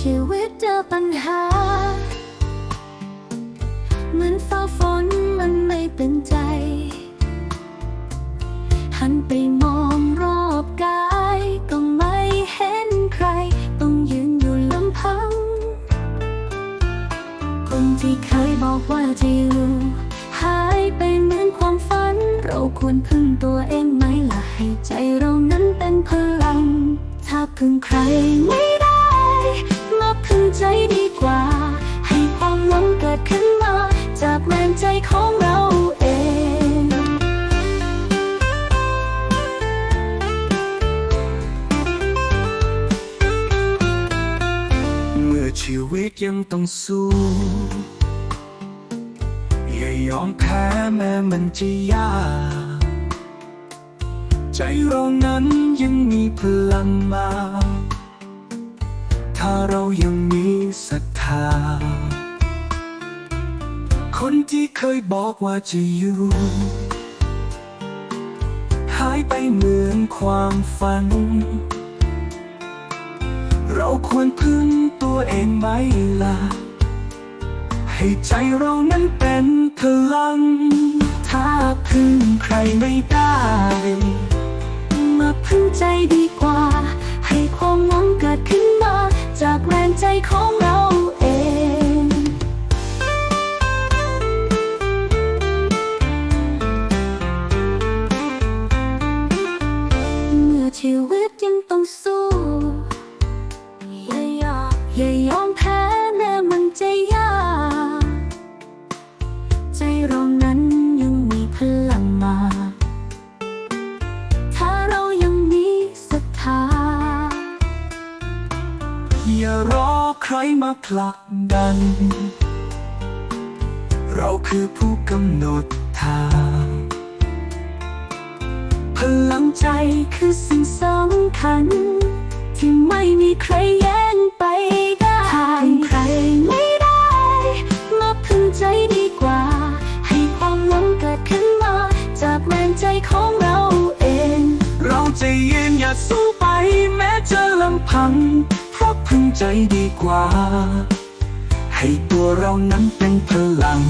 ชีวิตเจอปัญหา เหมือนฟ้าฝนมันไม่เป็นใจ หันไปมองรอบกายก็ไม่เห็นใคร ต้องยืนอยู่ลำพัง คนที่เคยบอกว่าจะอยู่หายไปเหมือนความฝัน เราควรพึ่งตัวเองไหมล่ะให้ใจเรานั้นเป็นพลัง ถ้าพึ่งใครไม่ ของเราเอง เมื่อชีวิตยังต้องสู้ อย่ายอมแพ้แม้มันจะยาก ใจเรานั้นยังมีพลังมา ถ้าเรายังมีศรัทธา คนที่เคยบอกว่าจะอยู่ หายไปเหมือนความฝัน เราควรพึ่งตัวเองไหมล่ะ ให้ใจเรานั้นเป็นพลัง ถ้าพึ่งใครไม่ได้มาพึ่งใจดีกว่า ให้ความหวังเกิดขึ้นมา จากแรงใจของเรา ชีวิตยังต้องสู้อย่ายอมอย่ายอมแพ้แม้มันจะยากใจเรานั้นยังมีพลังมา ถ้าเรายังมีศรัทธาอย่ารอใครมาผลักดัน เราคือผู้กำหนดทางพลังใจคือสิ่ง สำคัญที่ไม่มีใครแย่งไปได้พึ่งใครไม่ได้ มาพึงใจดีกว่า ให้ความหวังเกิดขึ้นมา จากแรงใจของเราเอง เราจะยืนหยัดสู้ไปแม้จะลำพัง เพราะพึงใจดีกว่า ให้ตัวเรานั้นเป็นพลัง